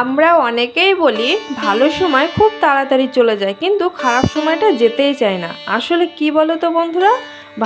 আমরা অনেকেই বলি, ভালো সময় খুব তাড়াতাড়ি চলে যায়, কিন্তু খারাপ সময়টা যেতেই চায় না। আসলে কি বলো তো বন্ধুরা?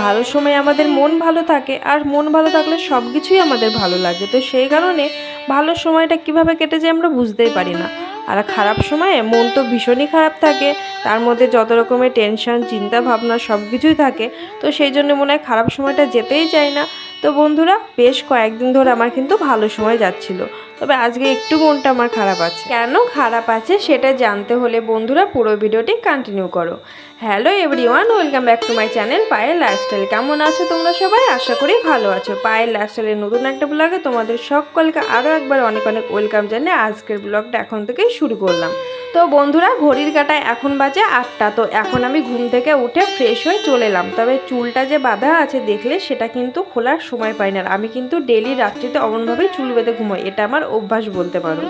ভালো সময় আমাদের মন ভালো থাকে, আর মন ভালো থাকলে সব কিছুই আমাদের ভালো লাগে। তো সেই কারণে ভালো সময়টা কীভাবে কেটে যায় আমরা বুঝতেই পারি না। আর খারাপ সময়ে মন তো ভীষণই খারাপ থাকে, তার মধ্যে যত রকমের টেনশন চিন্তা ভাবনা সব কিছুই থাকে, তো সেই জন্য মনে হয় খারাপ সময়টা যেতেই চায় না। তো বন্ধুরা, বেশ কয়েকদিন ধরে আমার কিন্তু ভালো সময় যাচ্ছিল। তবে আজকে একটু মনটা আমার খারাপ আছে। কেন খারাপ আছে সেটা জানতে হলে বন্ধুরা পুরো ভিডিওটি কন্টিনিউ করো। Hello everyone welcome back to my channel পায়ের লাইফস্টাইল কেমন আছো তোমরা সবাই? আশা করি ভালো আছো। পায়ের লাইফস্টাইলের নতুন একটা ব্লগে তোমাদের সকলকে আরও একবার অনেক অনেক ওয়েলকাম জানিয়ে আজকের ব্লগটা এখন থেকেই শুরু করলাম। তো বন্ধুরা, ঘড়ির কাটায় এখন বাজে আটটা। তো এখন আমি ঘুম থেকে উঠে ফ্রেশ হয়ে চলে এলাম। তবে চুলটা যে বাঁধা আছে দেখলে সেটা কিন্তু খোলার সময় পাই না। আমি কিন্তু ডেলি রাত্রিতে অমনভাবেই চুল বেঁধে ঘুমোই। এটা আমার অভ্যাস বলতে পারো।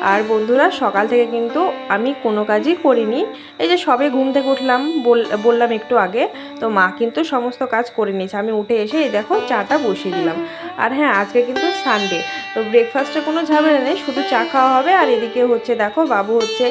আর বন্ধুরা, সকাল থেকে কিন্তু আমি কোনো কাজই করিনি। এই যে সবে ঘুম থেকে উঠলাম বল- বললাম একটু আগে, তো মা কিন্তু সমস্ত কাজ করে নিয়েছে। আমি উঠে এসে এই দেখো চাটা বসিয়ে দিলাম। আর হ্যাঁ আজকে কিন্তু সানডে তো ব্রেকফাস্টে কোনো ঝামেলা নেই, শুধু চা খাওয়া হবে আর এদিকে হচ্ছে দেখো বাবু হচ্ছে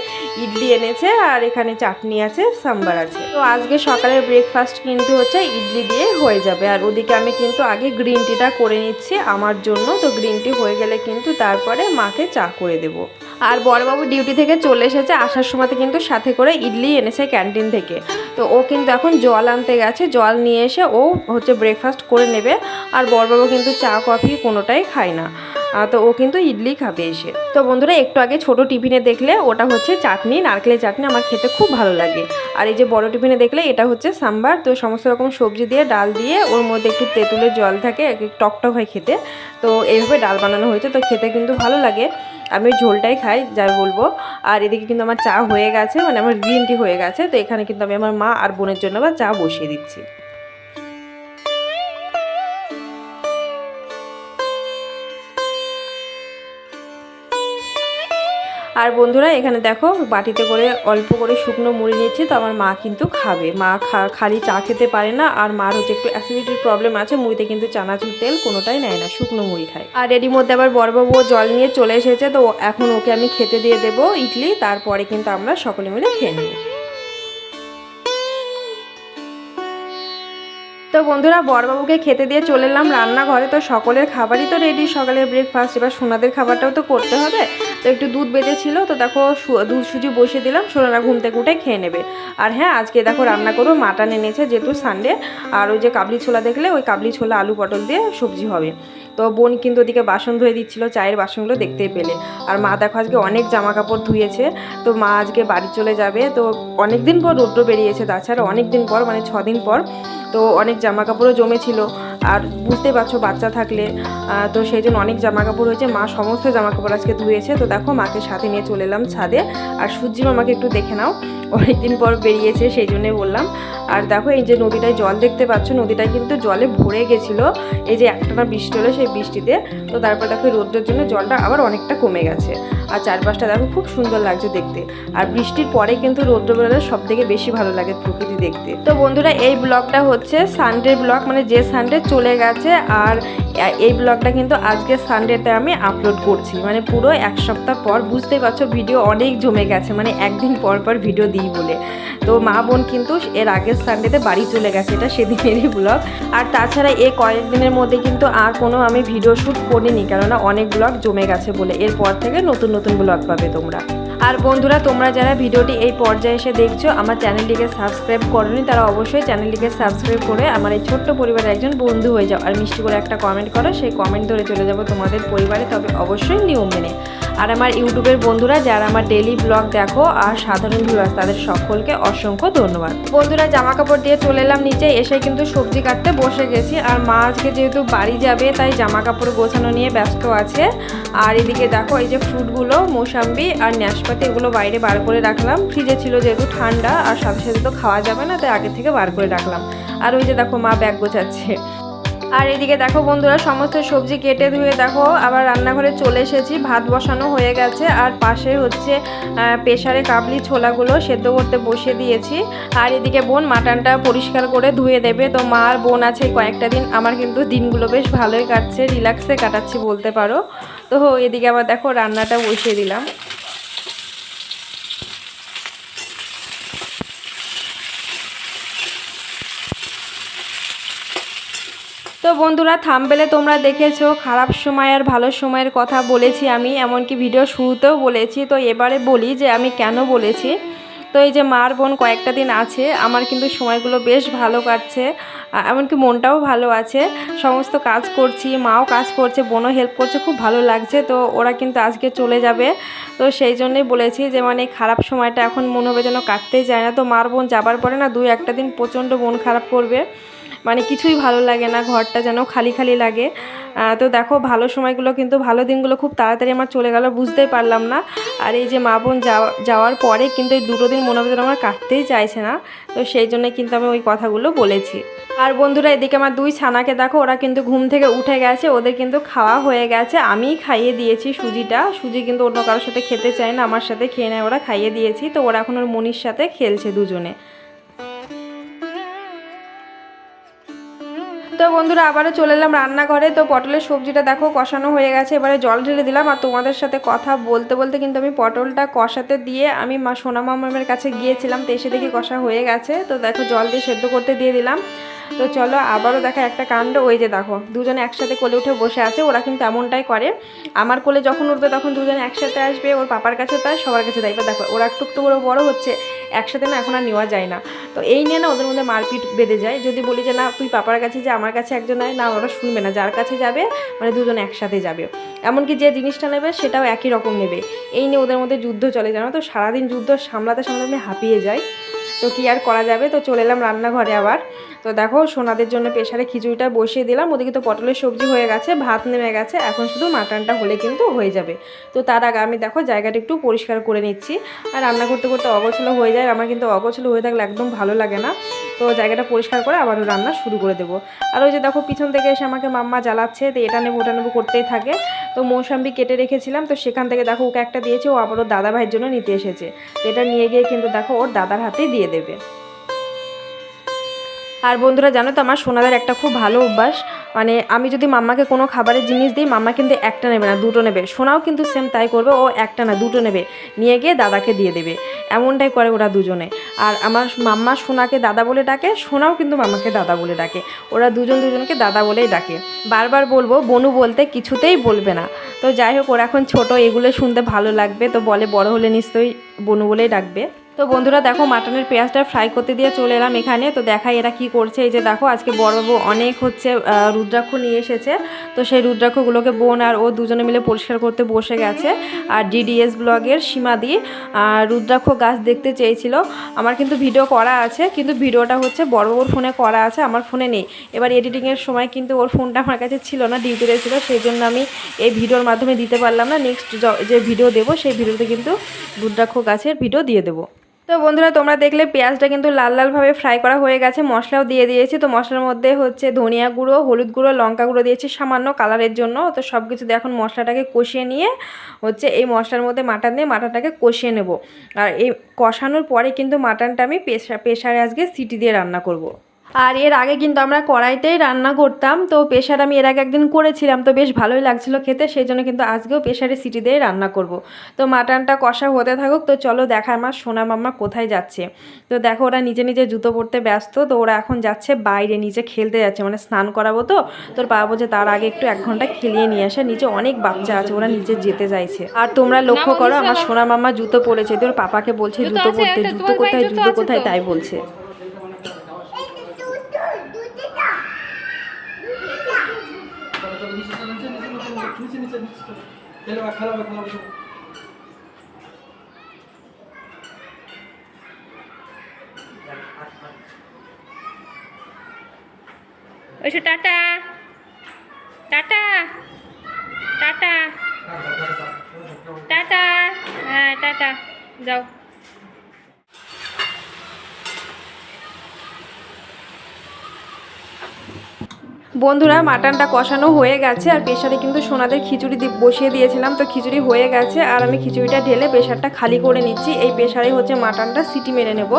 ইডলি এনেছে আর এখানে চাটনি আছে, সাম্বার আছে। তো আজকে সকালের ব্রেকফাস্ট কিন্তু হচ্ছে ইডলি দিয়ে হয়ে যাবে। আর ওদিকে আমি কিন্তু আগে গ্রিন টিটা করে নিচ্ছি আমার জন্য। তো গ্রিন টি হয়ে গেলে কিন্তু তারপরে মাকে চা করে দেবো। আর বড়বাবু ডিউটি থেকে চলে এসেছে, আসার সময়তে কিন্তু সাথে করে ইডলি এনেছে ক্যান্টিন থেকে। তো ও কিন্তু এখন জল আনতে গেছে, জল নিয়ে এসে ও হচ্ছে ব্রেকফাস্ট করে নেবে। আর বড়বাবু কিন্তু চা কফি কোনোটাই খায় না। তো ও কিন্তু ইডলি খাবে এসে। তো বন্ধুরা, একটু আগে ছোট টিফিনে দেখলে ওটা হচ্ছে চাটনি, নারকেলের চাটনি আমার খেতে খুব ভালো লাগে। আর এই যে বড় টিফিনে দেখলে এটা হচ্ছে সাম্বার, তো সমস্ত রকম সবজি দিয়ে, ডাল দিয়ে, ওর মধ্যে একটু তেঁতুলের জল থাকে টকটক হয় খেতে। তো এইভাবে ডাল বানানো হয়েছে, তো খেতে কিন্তু ভালো লাগে। আমি ঝোলটাই খাই যাই বলব। আর এদিকে কিন্তু আমার চা হয়ে গেছে মানে আমার গ্রিন টি হয়ে গেছে, তো এখানে কিন্তু আমি আমার মা আর বোনের জন্য আবার চা বসিয়ে দিচ্ছি। আর বন্ধুরা, এখানে দেখো বাটিতে করে অল্প করে শুকনো মুড়ি নিয়েছি তো আমার মা কিন্তু খাবে। মা খালি চা খেতে পারে না, আর মার হচ্ছে একটু অ্যাসিডিটির প্রবলেম আছে, মুড়িতে কিন্তু চানাচুর তেল কোনোটাই নেয় না, শুকনো মুড়ি খায়। আর এরই মধ্যে আবার বড়বাবু জল নিয়ে চলে এসেছে, তো এখন ওকে আমি খেতে দিয়ে দেবো ইডলি, তারপরে কিন্তু আমরা সকলে মিলে খেয়ে নেব। তো বন্ধুরা, বড়বাবুকে খেতে দিয়ে চলে এলাম রান্নাঘরে। তো সকলের খাবারই তো রেডি সকালের ব্রেকফাস্ট এবার সোনাদের খাবারটাও তো করতে হবে। তো একটু দুধ বেঁচেছিল, তো দেখো দুধ সুজি বসিয়ে দিলাম। সোনারা ঘুম থেকে উঠে খেয়ে নেবে। আর হ্যাঁ আজকে দেখো রান্না করব, মাটন এনেছে যেহেতু সানডে আর ওই যে কাবলি ছোলা দেখলে, ওই কাবলি ছোলা, আলু পটল দিয়ে সবজি হবে। তো বোন কিন্তু ওদিকে বাসন ধুয়ে দিচ্ছিল, চায়ের বাসনগুলো দেখতেই পেলে। আর মা দেখো আজকে অনেক জামা কাপড় ধুয়েছে। তো মা আজকে বাড়ি চলে যাবে। তো অনেক দিন পর রৌদ্র বেরিয়েছে, তাছাড়া অনেক দিন পর মানে ছ দিন পর। তো অনেক জামা কাপড়ও জমেছিল। আর বুঝতে পারছ বাচ্চা থাকলে তো সেই জন্য অনেক জামা কাপড় হয়েছে। মা সমস্ত জামা কাপড় আজকে ধুয়েছে, তো দেখো মাকে সাথে নিয়ে চলে এলাম ছাদে। আর সূর্যি মামাকে একটু দেখে নাও। অনেকদিন পর বেরিয়েছে, সেই জন্যে বললাম। আর দেখো এই যে নদীটায় জল দেখতে পাচ্ছ নদীটায় কিন্তু জলে ভরে গেছিল। এই যে একটানা বৃষ্টি হলো সেই বৃষ্টিতে, তো তারপর দেখো রোদ্রের জন্য জলটা আবার অনেকটা কমে গেছে। আর চারপাশটা দেখো খুব সুন্দর লাগছে দেখতে। আর বৃষ্টির পরে কিন্তু রৌদ্র বেরোলে সব থেকে বেশি ভালো লাগে প্রকৃতি দেখতে। তো বন্ধুরা, এই ব্লগটা হচ্ছে সানডে ব্লগ মানে যে সানডে চলে গেছে আর এই ব্লগটা কিন্তু আজকে সানডেতে আমি আপলোড করছি। মানে পুরো এক সপ্তাহ পর, বুঝতেই পারছ ভিডিও অনেক জমে গেছে মানে একদিন পর পর ভিডিও দিই বলে। তো মা বোন কিন্তু এর আগের সানডেতে বাড়ি চলে গেছে, এটা সেদিনেরই ব্লগ আর তাছাড়া এ কয়েকদিনের মধ্যে কিন্তু আর কোনো আমি ভিডিও শ্যুট করিনি, কেননা অনেক ব্লগ জমে গেছে বলে। এরপর থেকে নতুন নতুন ব্লগ পাবে তোমরা। আর বন্ধুরা, তোমরা যারা ভিডিওটি এই পর্যায়ে এসে দেখছ, আমার চ্যানেলটিকে সাবস্ক্রাইব করনি, তারা অবশ্যই চ্যানেলটিকে সাবস্ক্রাইব করে আমার এই ছোট্ট পরিবারের একজন বন্ধু হয়ে যাও। আর মিষ্টি করে একটা কমেন্ট করো, সেই কমেন্ট ধরে চলে যাব তোমাদের পরিবারে, তবে অবশ্যই নিয়ম মেনে। আর আমার ইউটিউবের বন্ধুরা, যারা আমার ডেলি ব্লগ দেখো আর সাধারণ ভিউয়ার্স তাদের সকলকে অসংখ্য ধন্যবাদ। বন্ধুরা জামা কাপড় দিয়ে চলে এলাম নিচে, এসে কিন্তু সবজি কাটতে বসে গেছি। আর মা আজকে যেহেতু বাড়ি যাবে, তাই জামা কাপড় গোছানো নিয়ে ব্যস্ত আছে। আর এদিকে দেখো, এই যে ফ্রুটগুলো মোসাম্বি আর ন্যাশপাতি এগুলো বাইরে বার করে রাখলাম। ফ্রিজে ছিল যেহেতু ঠান্ডা, আর সাথে সাথে তো খাওয়া যাবে না, তাই আগে থেকে বার করে রাখলাম। আর ওই যে দেখো মা ব্যাগ গোছাচ্ছে। আর এদিকে দেখো বন্ধুরা, সমস্ত সবজি কেটে ধুয়ে দেখো, আবার রান্নাঘরে চলে এসেছি, ভাত বসানো হয়ে গেছে, আর পাশে হচ্ছে প্রেশারে কাবলি ছোলাগুলো সেদ্ধ করতে বসিয়ে দিয়েছি। আর এদিকে বোন মাটনটা পরিষ্কার করে ধুয়ে দেবে। তো মা আর বোন আছে কয়েকটা দিন, আমার কিন্তু দিনগুলো বেশ ভালোই কাটছে, রিল্যাক্সে কাটাচ্ছি বলতে পারো। তো এদিকে আবার দেখো রান্নাটা বসিয়ে দিলাম। তো বন্ধুরা, থামবেলে তোমরা দেখেছ, খারাপ সময় আর ভালো সময়ের কথা বলেছি আমি, এমনকি ভিডিও শুরুতেও বলেছি। তো এবারে বলি যে আমি কেন বলেছি। তো এই যে মার বোন কয়েকটা দিন আছে, আমার কিন্তু সময়গুলো বেশ ভালো কাটছে এমনকি মনটাও ভালো আছে। সমস্ত কাজ করছি, মাও কাজ করছে, বোনও হেল্প করছে, খুব ভালো লাগছে। তো ওরা কিন্তু আজকে চলে যাবে। তো সেই জন্যই বলেছি যে মানে খারাপ সময়টা এখন মনে হবে যেন কাটতেই যায় না। তো মার বোন যাবার পরে না, দুই একটা দিন প্রচণ্ড মন খারাপ করবে। মানে কিছুই ভালো লাগে না, ঘরটা যেন খালি খালি লাগে। তো দেখো, ভালো সময়গুলো কিন্তু, ভালো দিনগুলো খুব তাড়াতাড়ি আমার চলে গেল, বুঝতেই পারলাম না। আর এই যে মা বোন যাওয়া, যাওয়ার পরে কিন্তু এই দুটো দিন মনে হবে আমার কাটতেই চাইছে না। তো সেই জন্য কিন্তু আমি ওই কথাগুলো বলেছি। আর বন্ধুরা, এদিকে আমার দুই ছানাকে দেখো, ওরা কিন্তু ঘুম থেকে উঠে গেছে, ওদের কিন্তু খাওয়া হয়ে গেছে। আমিই খাইয়ে দিয়েছি সুজিটা। সুজি কিন্তু অন্য কারোর সাথে খেতে চায় না, আমার সাথে খেয়ে নেয়, ওরা খাইয়ে দিয়েছি। তো ওরা এখন ওর মনির সাথে খেলছে দুজনে। তো বন্ধুরা, আবারও চলে এলাম রান্নাঘরে। তো পটলের সবজিটা দেখো কষানো হয়ে গেছে, এবারে জল ঢেলে দিলাম আর তোমাদের সাথে কথা বলতে বলতে কিন্তু আমি পটলটা কষাতে দিয়ে আমি মা সোনা মামামের কাছে গিয়েছিলাম, তো এসে দেখি কষা হয়ে গেছে। তো দেখো জল দিয়ে সেদ্ধ করতে দিয়ে দিলাম। তো চলো আবারও দেখা একটা কাণ্ড, ওই যে দেখো, দুজনে একসাথে কোলে উঠে বসে আছে, ওরা কিন্তু এমনটাই করে। আমার কোলে যখন উঠবে তখন দুজনে একসাথে আসবে, ওর পাপার কাছে তাই সবার কাছে তাই। দেখো, ওরা একটু একটু করে বড়ো হচ্ছে, একসাথে না এখন আর নেওয়া যায় না। তো এই নিয়ে না ওদের মধ্যে মারপিট বেঁধে যায়। যদি বলি যে, না, তুই পাপার কাছে যে, আমার কাছে একজন আয়, না, ওরা শুনবে না, যার কাছে যাবে মানে দুজন একসাথে যাবে। এমনকি যে জিনিসটা নেবে, সেটাও একই রকম নেবে। এই নিয়ে ওদের মধ্যে যুদ্ধ চলে, জানো তো? সারাদিন যুদ্ধ সামলাতে সামলাতে আমি হাঁপিয়ে যাই। তো কি আর করা যাবে? তো চলে এলাম রান্নাঘরে আবার। তো দেখো, সোনাদের জন্য প্রেশারে খিচুড়িটা বসিয়ে দিলাম। ওদিকে তো পটলের সবজি হয়ে গেছে, ভাত নেমে গেছে। এখন শুধু মাটনটা হলে কিন্তু হয়ে যাবে। তো তার আগে আমি দেখো, জায়গাটা একটু পরিষ্কার করে নিচ্ছি। আর রান্না করতে করতে অগোছলো হয়ে যায়। আমার কিন্তু অগোছলো হয়ে থাকলে একদম ভালো লাগে না। তো জায়গাটা পরিষ্কার করে আবারও রান্না শুরু করে দেবো। আর ওই যে দেখো পিছন থেকে এসে আমাকে মাম্মা জ্বালাচ্ছে, তো এটা নেব, ওটা নেব করতেই থাকে। তো মৌসাম্বি কেটে রেখেছিলাম, তো সেখান থেকে দেখো ওকে একটা দিয়েছে, ও আবার ওর দাদা ভাইয়ের জন্য নিতে এসেছে। তো এটা নিয়ে গিয়ে কিন্তু দেখো ওর দাদার হাতেই দিয়ে দেবে। আর বন্ধুরা জানো তো, আমার সোনাদের একটা খুব ভালো অভ্যাস। মানে আমি যদি মাম্মাকে কোনো খাবারের জিনিস দিই, মাম্মা কিন্তু একটা নেবে না, দুটো নেবে। সোনাও কিন্তু সেম তাই করবে, ও একটা না, দুটো নেবে। নিয়ে গিয়ে দাদাকে দিয়ে দেবে। এমনটাই করে ওরা দুজনে। আর আমার মাম্মা সোনাকে দাদা বলে ডাকে, সোনাও কিন্তু মামাকে দাদা বলে ডাকে। ওরা দুজন দুজনকে দাদা বলেই ডাকে। বারবার বলব, বনু বলতে কিছুতেই বলবে না। তো যাই হোক, ওরা এখন ছোট, এগুলো শুনতে ভালো লাগবে। তো বলে বড় হলে নিশ্চয়ই বনু বলেই ডাকবে। তো বন্ধুরা দেখো মাটনের পেঁয়াজটা ফ্রাই করতে দিয়ে চলে এলাম এখানে। তো দেখাই এরা কি করছে। এই যে দেখো আজকে বড়বাবু অনেক হচ্ছে রুদ্রাক্ষ নিয়ে এসেছে। তো সেই রুদ্রাক্ষগুলোকে বোন আর ও দুজনে মিলে পরিষ্কার করতে বসে গেছে। আর ডিডিএস ব্লগের সীমাদি আহ, রুদ্রাক্ষ গাছ দেখতে চেয়েছিল। আমার কিন্তু ভিডিও করা আছে কিন্তু ভিডিওটা হচ্ছে বড়বাবুর ফোনে করা আছে আমার ফোনে নেই। এবার এডিটিংয়ের সময় কিন্তু ওর ফোনটা আমার কাছে ছিল না ডিউটিতে ছিল সেই জন্য আমি এই ভিডিওর মাধ্যমে দিতে পারলাম না। নেক্সট যে ভিডিও দেবো সেই ভিডিওতে কিন্তু রুদ্রাক্ষ গাছের ভিডিও দিয়ে দেবো। তো বন্ধুরা, তোমরা দেখলে পেঁয়াজটা কিন্তু লাল লালভাবে ফ্রাই করা হয়ে গেছে। মশলাও দিয়ে দিয়েছি। তো মশলার মধ্যে হচ্ছে ধনিয়া গুঁড়ো, হলুদ গুঁড়ো, লঙ্কা গুঁড়ো দিয়েছি সামান্য কালারের জন্য। তো সব কিছু এখন মশলাটাকে কষিয়ে নিয়ে হচ্ছে এই মশলার মধ্যে মাটন দিয়ে মাটনটাকে কষিয়ে নেব। আর এই কষানোর পরে কিন্তু মাটনটা আমি প্রেশারে আজকে সিটি দিয়ে রান্না করব। আর এর আগে কিন্তু আমরা কড়াইতেই রান্না করতাম তো প্রেশার আমি এর আগে একদিন করেছিলাম তো বেশ ভালোই লাগছিল খেতে সেই জন্য কিন্তু আজকেও প্রেশারে সিটি দিয়ে রান্না করব। তো মাটনটা কষা হতে থাকুক তো চলো দেখা আমার সোনা মাম্মা কোথায় যাচ্ছে। তো দেখো ওরা নিজে নিজে জুতো পরতে ব্যস্ত তো ওরা এখন যাচ্ছে বাইরে নিচে খেলতে যাচ্ছে মানে স্নান করাবো তো। তোর বাবা যে তার আগে একটু এক ঘণ্টা খেলিয়ে নিয়ে আসে নিচে অনেক বাচ্চা আছে ওরা নিজে যেতে চাইছে। আর তোমরা লক্ষ্য করো আমার সোনা মাম্মা জুতো পরেছে তোর পাপাকে বলছে জুতো পরতে জুতো কোথায় জুতো কোথায় তাই বলছে। খেলো খেলো খেলো ওইসো টাটা টাটা টাটা। টাটা। হ্যাঁ টাটা। যাও। বন্ধুরা, মাটনটা কষানো হয়ে গেছে, আর প্রেশারে কিন্তু সোনাদের খিচুড়ি বসিয়ে দিয়েছিলাম, তো খিচুড়ি হয়ে গেছে, আর আমি খিচুড়িটা ঢেলে প্রেশারটা খালি করে নিচ্ছি। এই প্রেশারে হচ্ছে মাটনটা সিটি মেরে নেব।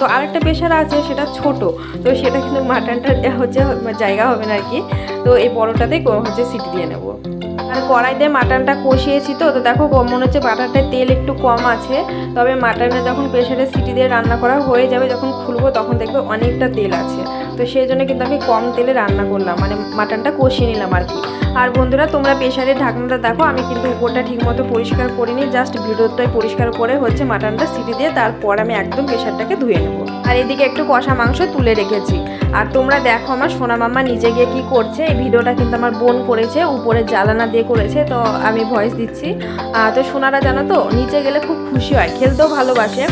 তো আরেকটা প্রেশার আছে, সেটা ছোট, তো সেটা কিন্তু মাটনটা হচ্ছে, জায়গা হবে না আর কি। তো এই বড়োটাতেই হচ্ছে সিটি দিয়ে নেব। আর কড়াইতে মাটনটা কষিয়েছি তো তো দেখো মনে হচ্ছে বাটারটায় তেল একটু কম আছে, তবে মাটনটা যখন প্রেশারে সিটি দিয়ে রান্না করা হয়ে যাবে, যখন খুলবো তখন দেখবে অনেকটা তেল আছে। তো সেই জন্য কিন্তু আমি কম তেলে রান্না করলাম মানে মাটনটা কষিয়ে নিলাম আর কি। আর বন্ধুরা, তোমরা প্রেশারের ঢাকনাটা দেখো, আমি কিন্তু উপরটা ঠিকমতো পরিষ্কার করিনি, জাস্ট ভিডিওটাই পরিষ্কার করে হচ্ছে মাটনটা সিটি দিয়ে তারপর আমি একদম প্রেশারটাকে ধুয়ে নেব। আর এদিকে একটু কষা মাংস তুলে রেখেছি। আর তোমরা দেখো আমার সোনা মামা নিজে গিয়ে কি করছে, এই ভিডিওটা কিন্তু আমার বোন করেছে, উপরে জ্বালানা দিয়ে করেছে, তো আমি ভয়েস দিচ্ছি। তো সোনারা জানো তো, নিচে গেলে খুব খুশি হয়, খেলতেও ভালোবাসে।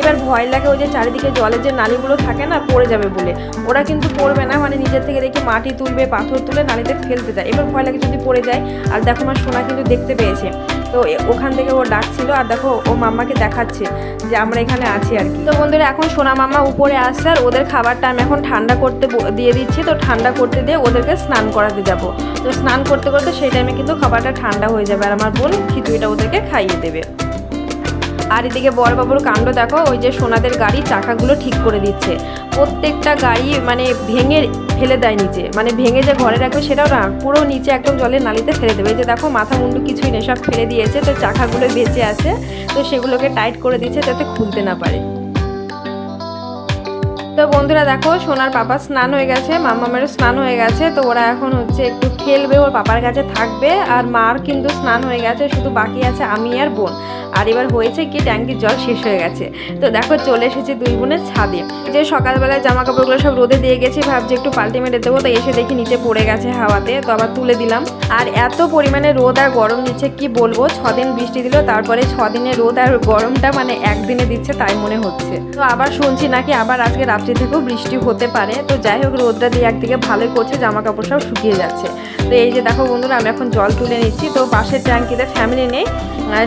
এবার ভয় লাগে ওই যে চারিদিকে জলের যে নালিগুলো থাকে না, পড়ে যাবে বলে। ওরা কিন্তু পড়বে না মানে নিজের থেকে দেখি মাটি তুলবে, পাথর তুলে নালিতে ফেলতে যায় এবার ভয় লাগে যদি পড়ে যায়। আর দেখো আমার সোনা কিন্তু দেখতে পেয়েছে। তো ওখান থেকে ও ডাকছিল আর দেখো, ও মাম্মাকে দেখাচ্ছে যে আমরা এখানে আছি আর কি। তো বন্ধুরা, এখন সোনা মামা উপরে আসছে আর ওদের খাবারটা আমি এখন ঠান্ডা করতে দিয়ে দিচ্ছি। তো ঠান্ডা করতে দিয়ে ওদেরকে স্নান করাতে যাব। তো স্নান করতে করতে সেই টাইমে কিন্তু খাবারটা ঠান্ডা হয়ে যাবে আর আমার বোন খিচুড়িটা ওদেরকে খাইয়ে দেবে। আর এদিকে বড়বাবুর কাণ্ড দেখো, ওই যে সোনাদের গাড়ি চাকাগুলো ঠিক করে দিচ্ছে। প্রত্যেকটা গাড়ি মানে ভেঙে ফেলে দেয় নিচে। মানে ভেঙে যে ঘরে রাখবে সেটাও না, পুরো নিচে একদম জলের নালিতে ফেলে দেবে। যে দেখো, মাথা মুন্ডু কিছুই নেই, সব ফেলে দিয়েছে, তো চাকাগুলো বেঁচে আছে, তো সেগুলোকে টাইট করে দিয়েছে যাতে খুলতে না পারে। তো বন্ধুরা দেখো, সোনার পাপা স্নান হয়ে গেছে, মামামেরও স্নান হয়ে গেছে, তো ওরা এখন হচ্ছে একটু খেলবে, ওর পাপার কাছে থাকবে, আর মার কিন্তু স্নান হয়ে গেছে, শুধু বাকি আছে আমি আর বোন। আর এবার হয়েছে কি, ট্যাঙ্কির জল শেষ হয়ে গেছে। তো দেখো, চলে এসেছে দুই বোনের ছাদে। যে সকালবেলায় জামা কাপড়গুলো সব রোদে দিয়ে গেছি, ভাবছি একটু পাল্টে মেরে দেবো, তো এসে দেখি নিচে পড়ে গেছে হাওয়াতে, তো আবার তুলে দিলাম। আর এত পরিমাণে রোদ আর গরম দিচ্ছে কি বলব, ছদিন বৃষ্টি দিল, তারপরে দিনে রোদ আর গরমটা মানে একদিনে দিচ্ছে, তাই মনে হচ্ছে। তো আবার শুনছি নাকি আবার আজকে রাত্রি থেকেও বৃষ্টি হতে পারে। তো যাই হোক, রোদটা দিয়ে একদিকে ভালোই করছে জামা কাপড় সব শুকিয়ে যাচ্ছে। তো এই যে দেখো বন্ধুরা, আমি এখন জল তুলে নিচ্ছি। তো পাশের ট্যাঙ্কিতে ফ্যামিলি নেই।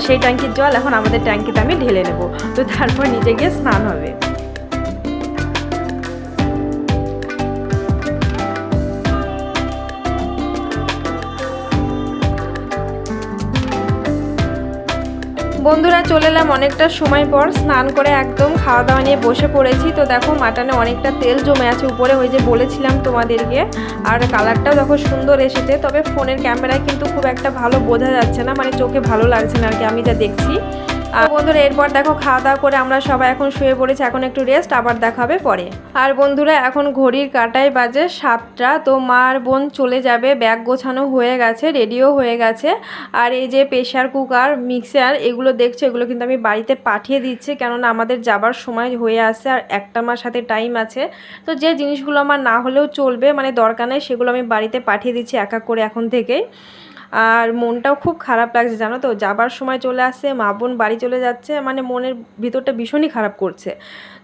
সেই ট্যাঙ্কির জল এখন আমাদের ট্যাঙ্কিতে আমি ঢেলে নেব। তো তারপর নিজে গিয়ে স্নান হবে। বন্ধুরা, চলে এলাম অনেকটা সময় পর। স্নান করে একদম খাওয়া দাওয়া নিয়ে বসে পড়েছি। তো দেখো, মাটনে অনেকটা তেল জমে আছে। উপরে ওই যে বলেছিলাম তোমাদেরকে, আর কালারটাও দেখো সুন্দর এসেছে। তবে ফোনের ক্যামেরায় কিন্তু খুব একটা ভালো বোঝা যাচ্ছে না মানে চোখে ভালো লাগছে না আর কি, আমি যা দেখছি। আর বন্ধুরা, এরপর দেখো খাওয়া দাওয়া করে আমরা সবাই এখন শুয়ে পড়েছি, এখন একটু রেস্ট আবার দেখা হবে পরে। আর বন্ধুরা, এখন ঘড়ির কাটায় বাজে সাতটা, তো মা আর বোন চলে যাবে ব্যাগ গোছানো হয়ে গেছে রেডিও হয়ে গেছে। আর এই যে প্রেশার কুকার মিক্সার এগুলো দেখছ, এগুলো কিন্তু আমি বাড়িতে পাঠিয়ে দিচ্ছি, কেননা আমাদের যাবার সময় হয়ে আসছে, আর একটা মাস হাতে টাইম আছে। তো যে জিনিসগুলো আমার না হলেও চলবে মানে দরকার নেই, সেগুলো আমি বাড়িতে পাঠিয়ে দিচ্ছি এক এক করে এখন থেকেই। আর মনটাও খুব খারাপ লাগছে, জানো তো? যাবার সময় চলে আসছে মা বোন বাড়ি চলে যাচ্ছে মানে মনের ভিতরটা ভীষণই খারাপ করছে।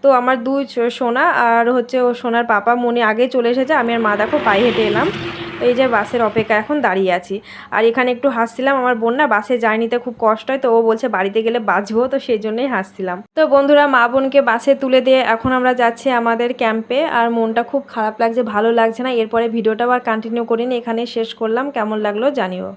তো আমার দুই সোনা আর হচ্ছে ও সোনার পাপা মনে আগে চলে এসেছে, আমি আর মা দেখো পায়ে হেঁটে এলাম। তো এই যে বাসের অপেক্ষা, এখন দাঁড়িয়ে আছি। আর এখানে একটু হাসছিলাম, আমার বোন না বাসে জার্নিতে খুব কষ্ট হয়, তো ও বলছে বাড়িতে গেলে বাঁচবো, তো সেই জন্যই হাসছিলাম। তো বন্ধুরা, মা বোনকে বাসে তুলে দিয়ে এখন আমরা যাচ্ছি আমাদের ক্যাম্পে আর মনটা খুব খারাপ লাগছে, ভালো লাগছে না, এরপরে ভিডিওটা আবার কন্টিনিউ করিনি এখানে শেষ করলাম, কেমন লাগল জানিও।